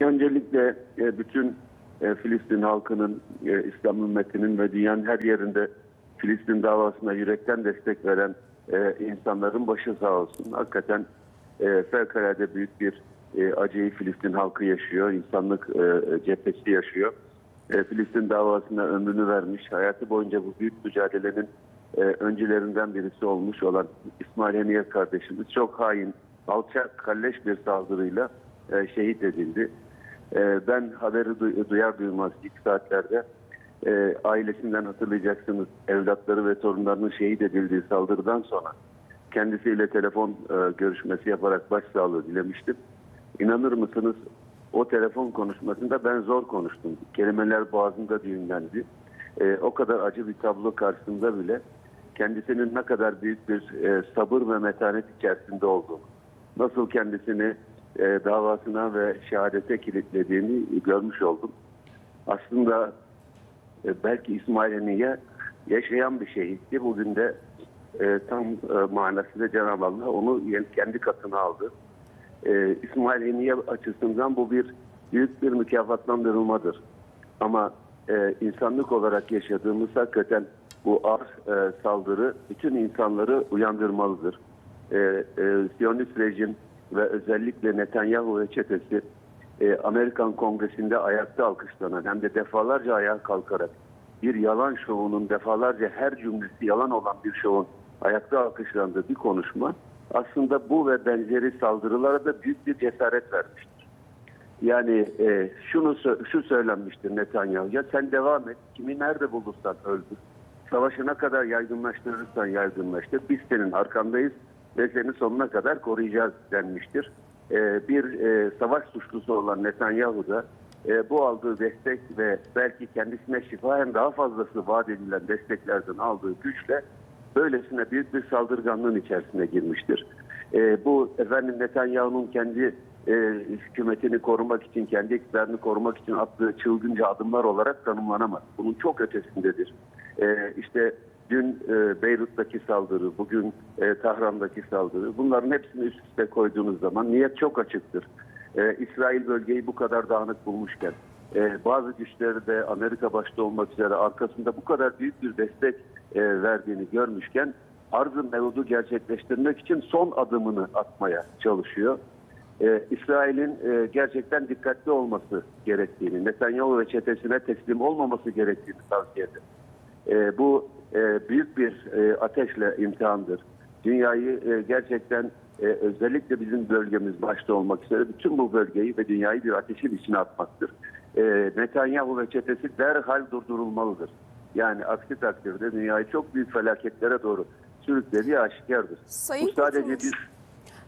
Öncelikle e, bütün e, Filistin halkının, e, İslam ümmetinin ve dünyanın her yerinde Filistin davasına yürekten destek veren e, insanların başı sağ olsun. Hakikaten e, fevkalade büyük bir acıyı Filistin halkı yaşıyor, insanlık e, cephesi yaşıyor. Filistin davasına ömrünü vermiş, hayatı boyunca bu büyük mücadelenin öncülerinden birisi olmuş olan İsmail Heniye kardeşimiz çok hain, alçak, kalleş bir saldırıyla şehit edildi. E, ben haberi duy- duyar duymaz ilk saatlerde e, ailesinden hatırlayacaksınız evlatları ve torunlarının şehit edildiği saldırıdan sonra kendisiyle telefon e, görüşmesi yaparak başsağlığı dilemiştim. İnanır mısınız o telefon konuşmasında ben zor konuştum. Kelimeler boğazımda düğümlendi. E, o kadar acı bir tablo karşısında bile kendisinin ne kadar büyük bir sabır ve metanet içerisinde olduğunu, nasıl kendisini e, davasına ve şehadete kilitlediğini görmüş oldum. Aslında e, belki İsmail Haniye yaşayan bir şehitti. Bugün de e, tam e, manasıyla Cenab-ı Allah onu kendi katına aldı. E, İsmail Haniye açısından bu bir büyük bir mükafatlandırılmadır. Ama e, insanlık olarak yaşadığımız hakikaten bu ağır e, saldırı bütün insanları uyandırmalıdır. E, e, Siyonist rejim ve özellikle Netanyahu ve çetesi e, Amerikan Kongresi'nde ayakta alkışlanan hem de defalarca ayağa kalkarak bir yalan şovunun defalarca her cümlesi yalan olan bir şovun ayakta alkışlandığı bir konuşma aslında bu ve benzeri saldırılara da büyük bir cesaret vermiştir. Yani e, şunu şu söylenmiştir Netanyahu'ya sen devam et kimi nerede bulursan öldür. Savaşına kadar yaygınlaştırırsan yaygınlaştır. Biz senin arkandayız ve seni sonuna kadar koruyacağız denmiştir. E, bir e, savaş suçlusu olan Netanyahu da e, bu aldığı destek ve belki kendisine şifayen daha fazlası vaat edilen desteklerden aldığı güçle böylesine büyük bir saldırganlığın içerisine girmiştir. E, bu efendim Netanyahu'nun kendi e, hükümetini korumak için, kendi iktidarını korumak için attığı çılgınca adımlar olarak tanımlanamaz. Bunun çok ötesindedir. E, işte dün e, Beyrut'taki saldırı, bugün e, Tahran'daki saldırı bunların hepsini üst üste koyduğunuz zaman niyet çok açıktır. E, İsrail bölgeyi bu kadar dağınık bulmuşken e, bazı güçleri de Amerika başta olmak üzere arkasında bu kadar büyük bir destek e, verdiğini görmüşken arz-ı mevzu gerçekleştirmek için son adımını atmaya çalışıyor. E, İsrail'in e, gerçekten dikkatli olması gerektiğini, Netanyahu ve çetesine teslim olmaması gerektiğini tavsiye ederim. E, bu e, büyük bir e, ateşle imtihandır. Dünyayı e, gerçekten e, özellikle bizim bölgemiz başta olmak üzere bütün bu bölgeyi ve dünyayı bir ateşin içine atmaktır. E, Netanyahu ve çetesi derhal durdurulmalıdır. Yani aksi takdirde dünyayı çok büyük felaketlere doğru sürüklediği aşikardır. Sayın bu sadece bir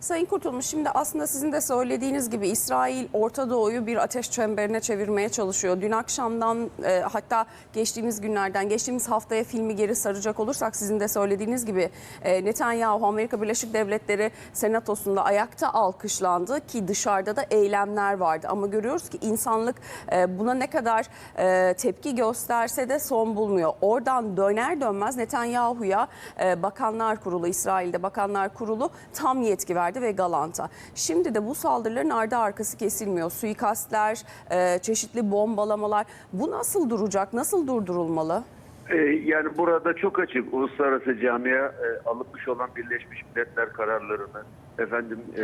Sayın Kurtulmuş şimdi aslında sizin de söylediğiniz gibi İsrail Orta Doğu'yu bir ateş çemberine çevirmeye çalışıyor. Dün akşamdan e, hatta geçtiğimiz günlerden geçtiğimiz haftaya filmi geri saracak olursak sizin de söylediğiniz gibi e, Netanyahu Amerika Birleşik Devletleri Senatosu'nda ayakta alkışlandı ki dışarıda da eylemler vardı. Ama görüyoruz ki insanlık e, buna ne kadar e, tepki gösterse de son bulmuyor. Oradan döner dönmez Netanyahu'ya e, Bakanlar Kurulu, İsrail'de Bakanlar Kurulu tam yetki verdi ve Galant'a. Şimdi de bu saldırıların ardı arkası kesilmiyor. Suikastler, e, çeşitli bombalamalar. Bu nasıl duracak, nasıl durdurulmalı? Ee, Yani burada çok açık uluslararası camia e, alınmış olan Birleşmiş Milletler kararlarını efendim e,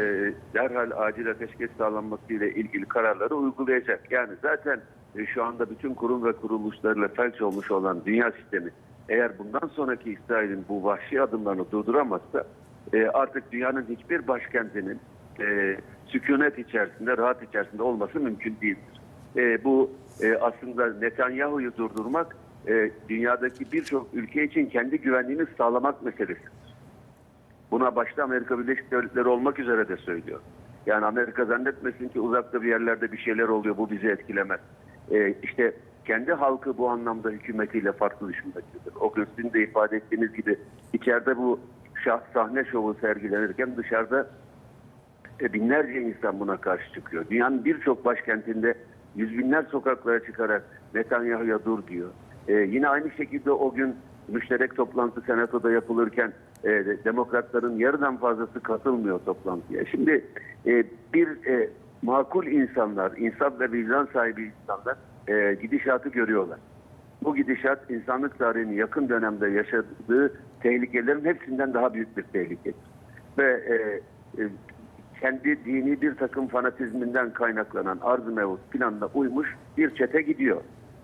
derhal acil ateşkes sağlanması ile ilgili kararları uygulayacak. Yani zaten e, şu anda bütün kurum ve kuruluşlarıyla felç olmuş olan dünya sistemi eğer bundan sonraki İsrail'in bu vahşi adımlarını durduramazsa e, artık dünyanın hiçbir başkentinin e, sükunet içerisinde, rahat içerisinde olması mümkün değildir. E, bu aslında Netanyahu'yu durdurmak dünyadaki birçok ülke için kendi güvenliğini sağlamak meselesidir. Buna başta Amerika Birleşik Devletleri olmak üzere de söylüyor. Yani Amerika zannetmesin ki uzakta bir yerlerde bir şeyler oluyor bu bizi etkilemez. E, işte kendi halkı bu anlamda hükümetiyle farklı düşünmektedir. O gün sizin de ifade ettiğiniz gibi içeride bu şah, sahne şovu sergilenirken dışarıda e, binlerce insan buna karşı çıkıyor. Dünyanın birçok başkentinde yüz binler sokaklara çıkarak Netanyahu'ya dur diyor. E, yine aynı şekilde o gün müşterek toplantı senatoda yapılırken e, de- demokratların yarıdan fazlası katılmıyor toplantıya. Şimdi e, bir e, makul insanlar, insan ve vicdan sahibi insanlar e, gidişatı görüyorlar. Bu gidişat insanlık tarihinin yakın dönemde yaşadığı tehlikelerin hepsinden daha büyük bir tehlikedir. Ve e, e, kendi dini bir takım fanatizminden kaynaklanan arz-ı mevut planına uymuş bir çete gidiyor.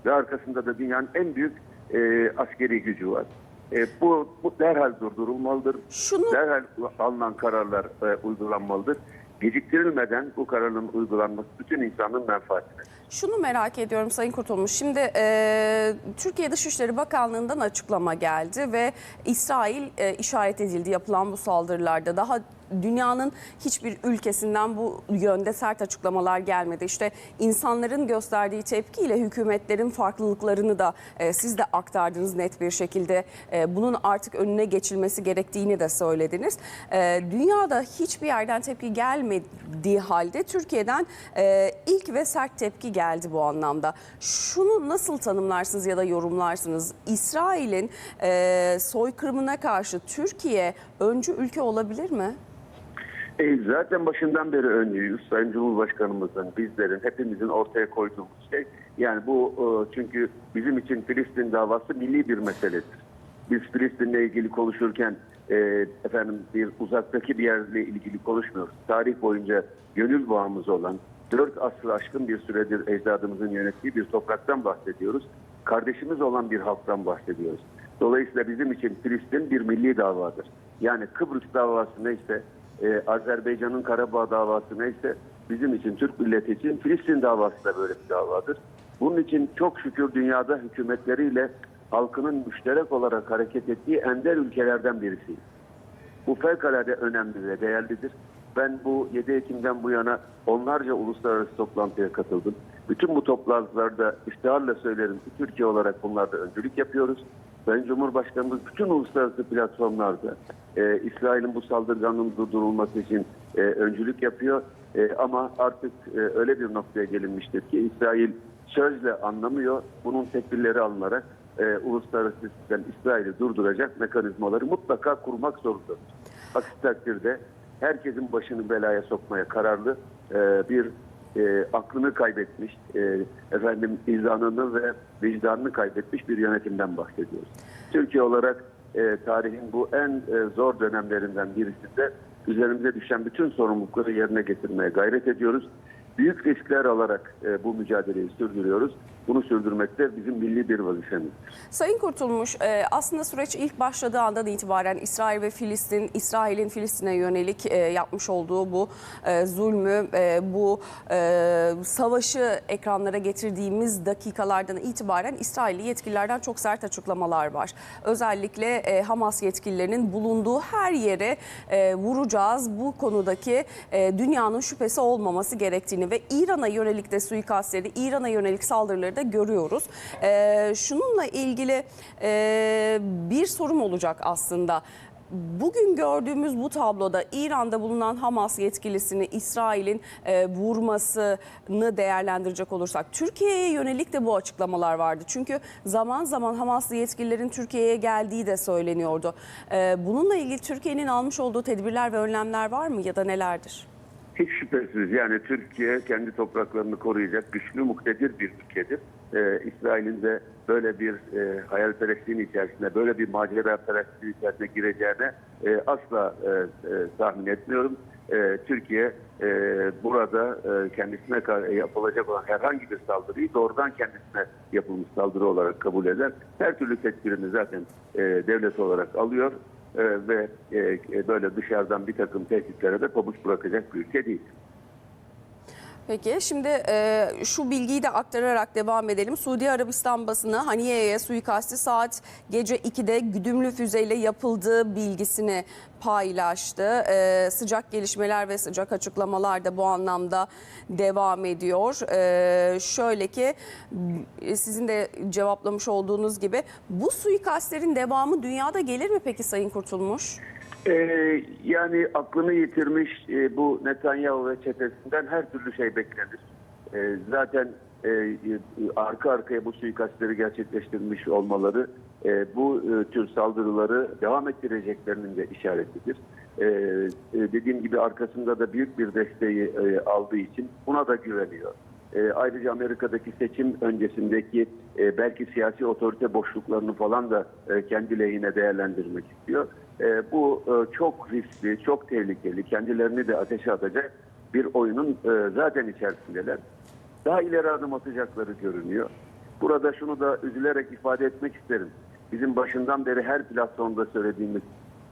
Ve arkasında da dünyanın en büyük e, askeri gücü var. E, bu, bu derhal durdurulmalıdır. Şunu- Derhal alınan kararlar e, uygulanmalıdır. Geciktirilmeden bu kararın uygulanması bütün insanın menfaatine. Şunu merak ediyorum Sayın Kurtulmuş. Şimdi e, Türkiye Dışişleri Bakanlığı'ndan açıklama geldi ve İsrail e, işaret edildi yapılan bu saldırılarda. Daha dünyanın hiçbir ülkesinden bu yönde sert açıklamalar gelmedi. İşte insanların gösterdiği tepkiyle hükümetlerin farklılıklarını da e, siz de aktardınız net bir şekilde. E, bunun artık önüne geçilmesi gerektiğini de söylediniz. E, dünyada hiçbir yerden tepki gelmediği halde Türkiye'den e, ilk ve sert tepki geldi bu anlamda. Şunu nasıl tanımlarsınız ya da yorumlarsınız? İsrail'in e, soykırımına karşı Türkiye öncü ülke olabilir mi? E, zaten başından beri öncüyüz. Sayın Cumhurbaşkanımızın, bizlerin, hepimizin ortaya koyduğumuz şey. Yani bu e, çünkü bizim için Filistin davası milli bir meseledir. Biz Filistin'le ilgili konuşurken e, efendim bir uzaktaki bir yerle ilgili konuşmuyoruz. Tarih boyunca gönül bağımız olan, dört asır aşkın bir süredir ecdadımızın yönettiği bir topraktan bahsediyoruz. Kardeşimiz olan bir halktan bahsediyoruz. Dolayısıyla bizim için Filistin bir milli davadır. Yani Kıbrıs davası neyse, ee, Azerbaycan'ın Karabağ davası neyse bizim için Türk milleti için Filistin davası da böyle bir davadır. Bunun için çok şükür dünyada hükümetleriyle halkının müşterek olarak hareket ettiği ender ülkelerden birisiyiz. Bu fevkalade önemli ve değerlidir. Ben bu 7 Ekim'den bu yana onlarca uluslararası toplantıya katıldım. Bütün bu toplantılarda iftiharla söylerim ki Türkiye olarak bunlarda öncülük yapıyoruz. Sayın Cumhurbaşkanımız bütün uluslararası platformlarda e, İsrail'in bu saldırganın durdurulması için e, öncülük yapıyor. E, ama artık e, öyle bir noktaya gelinmiştir ki İsrail sözle anlamıyor. Bunun tedbirleri alınarak e, uluslararası sistem İsrail'i durduracak mekanizmaları mutlaka kurmak zorundadır. Aksi takdirde herkesin başını belaya sokmaya kararlı e, bir e, aklını kaybetmiş, e, efendim izanını ve vicdanını kaybetmiş bir yönetimden bahsediyoruz. Türkiye olarak e, tarihin bu en e, zor dönemlerinden birisinde üzerimize düşen bütün sorumlulukları yerine getirmeye gayret ediyoruz. Büyük riskler alarak e, bu mücadeleyi sürdürüyoruz. Bunu sürdürmek de bizim milli bir vazifemiz. Sayın Kurtulmuş, e, aslında süreç ilk başladığı andan itibaren İsrail ve Filistin, İsrail'in Filistin'e yönelik e, yapmış olduğu bu e, zulmü, bu savaşı ekranlara getirdiğimiz dakikalardan itibaren İsrailli yetkililerden çok sert açıklamalar var. Özellikle Hamas yetkililerinin bulunduğu her yere vuracağız. Bu konudaki dünyanın şüphesi olmaması gerektiğini ve İran'a yönelik de suikastleri, İran'a yönelik saldırıları da görüyoruz. E, şununla ilgili e, bir sorum olacak aslında. Bugün gördüğümüz bu tabloda İran'da bulunan Hamas yetkilisini İsrail'in e, vurmasını değerlendirecek olursak Türkiye'ye yönelik de bu açıklamalar vardı. Çünkü zaman zaman Hamaslı yetkililerin Türkiye'ye geldiği de söyleniyordu. E, bununla ilgili Türkiye'nin almış olduğu tedbirler ve önlemler var mı ya da nelerdir? Hiç şüphesiz yani Türkiye kendi topraklarını koruyacak güçlü muktedir bir ülkedir. Ee, İsrail'in de böyle bir e, hayalperestliğin içerisine, böyle bir maceraperestliğin içerisine gireceğine e, asla e, e, tahmin etmiyorum. E, Türkiye e, burada e, kendisine kar- yapılacak olan herhangi bir saldırıyı doğrudan kendisine yapılmış saldırı olarak kabul eder. Her türlü tedbirini zaten e, devlet olarak alıyor e, ve e, e, böyle dışarıdan bir takım tehditlere de pabuç bırakacak bir ülke değil. Peki şimdi e, şu bilgiyi de aktararak devam edelim. Suudi Arabistan basını Haniye'ye suikasti saat gece 2'de güdümlü füzeyle yapıldığı bilgisini paylaştı. E, sıcak gelişmeler ve sıcak açıklamalar da bu anlamda devam ediyor. E, şöyle ki e, sizin de cevaplamış olduğunuz gibi bu suikastlerin devamı dünyada gelir mi peki Sayın Kurtulmuş? Ee, yani aklını yitirmiş e, bu Netanyahu ve çetesinden her türlü şey beklenir. Ee, zaten e, e, arka arkaya bu suikastleri gerçekleştirmiş olmaları e, bu e, tür saldırıları devam ettireceklerinin de işaretidir. e, e, dediğim gibi arkasında da büyük bir desteği e, aldığı için buna da güveniyor. E, ayrıca Amerika'daki seçim öncesindeki e, belki siyasi otorite boşluklarını falan da e, kendi lehine değerlendirmek istiyor. E, bu e, çok riskli, çok tehlikeli, kendilerini de ateşe atacak bir oyunun e, zaten içerisindeler. Daha ileri adım atacakları görünüyor. Burada şunu da üzülerek ifade etmek isterim. Bizim başından beri her platformda söylediğimiz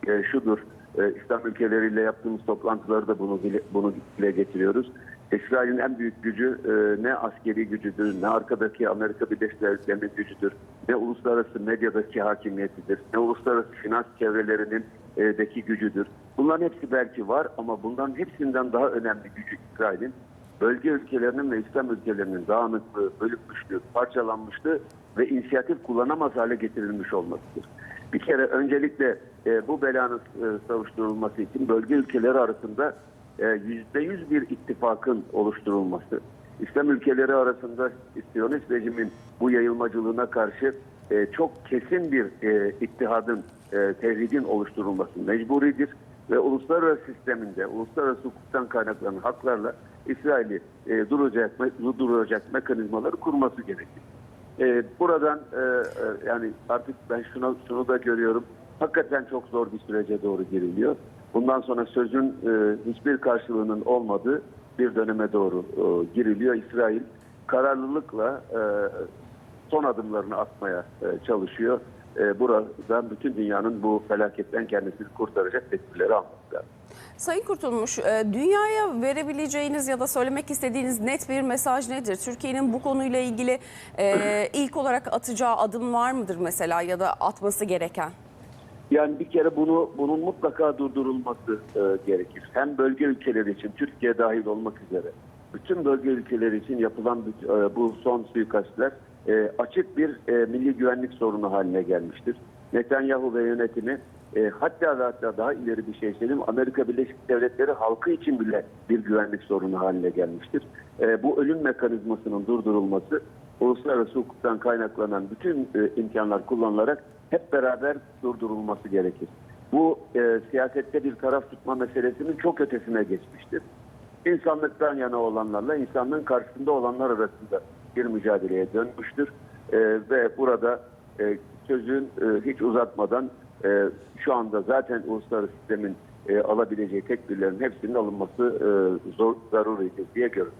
e, şudur. E, İslam ülkeleriyle yaptığımız toplantılarda bunu dile, bunu dile getiriyoruz. İsrail'in en büyük gücü e, ne askeri gücüdür, ne arkadaki Amerika Birleşik Devletleri'nin gücüdür, ne uluslararası medyadaki hakimiyetidir, ne uluslararası finans çevrelerinin e, deki gücüdür. Bunların hepsi belki var ama bunların hepsinden daha önemli gücü İsrail'in bölge ülkelerinin ve İslam ülkelerinin dağınıklığı, bölükmüşlüğü, parçalanmışlığı ve inisiyatif kullanamaz hale getirilmiş olmasıdır. Bir kere öncelikle e, bu belanın e, savuşturulması için bölge ülkeleri arasında yüzde yüz bir ittifakın oluşturulması, İslam ülkeleri arasında Siyonist rejimin bu yayılmacılığına karşı e, çok kesin bir e, ittihadın, e, oluşturulması mecburidir ve uluslararası sisteminde, uluslararası hukuktan kaynaklanan haklarla İsrail'i e, duracak, durduracak mekanizmaları kurması gerekir. E, buradan e, e, yani artık ben şunu, şunu da görüyorum. Hakikaten çok zor bir sürece doğru giriliyor. Bundan sonra sözün e, hiçbir karşılığının olmadığı bir döneme doğru e, giriliyor. İsrail kararlılıkla e, son adımlarını atmaya e, çalışıyor. E, buradan bütün dünyanın bu felaketten kendisini kurtaracak tedbirleri alması lazım. Sayın Kurtulmuş, e, dünyaya verebileceğiniz ya da söylemek istediğiniz net bir mesaj nedir? Türkiye'nin bu konuyla ilgili e, ilk olarak atacağı adım var mıdır mesela ya da atması gereken? Yani bir kere bunu bunun mutlaka durdurulması e, gerekir. Hem bölge ülkeleri için, Türkiye dahil olmak üzere, bütün bölge ülkeleri için yapılan e, bu son suikastler e, açık bir e, milli güvenlik sorunu haline gelmiştir. Netanyahu ve yönetimi e, hatta ve hatta daha ileri bir şey söyleyeyim, Amerika Birleşik Devletleri halkı için bile bir güvenlik sorunu haline gelmiştir. E, bu ölüm mekanizmasının durdurulması uluslararası hukuktan kaynaklanan bütün e, imkanlar kullanılarak hep beraber durdurulması gerekir. Bu e, siyasette bir taraf tutma meselesinin çok ötesine geçmiştir. İnsanlıktan yana olanlarla insanlığın karşısında olanlar arasında bir mücadeleye dönmüştür. E, ve burada e, sözün e, hiç uzatmadan e, şu anda zaten uluslararası sistemin e, alabileceği tedbirlerin hepsinin alınması e, zor, zaruridir diye görüyorum.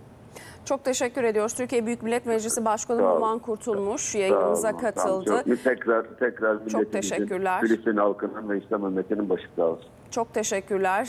Çok teşekkür ediyoruz. Türkiye Büyük Millet Meclisi Başkanı. Numan Kurtulmuş yayınımıza katıldı. Çok- Tekrar tekrar milletimizin, teşekkürler. Filistin halkının ve İslam ümmetinin başı sağ olsun. Çok teşekkürler.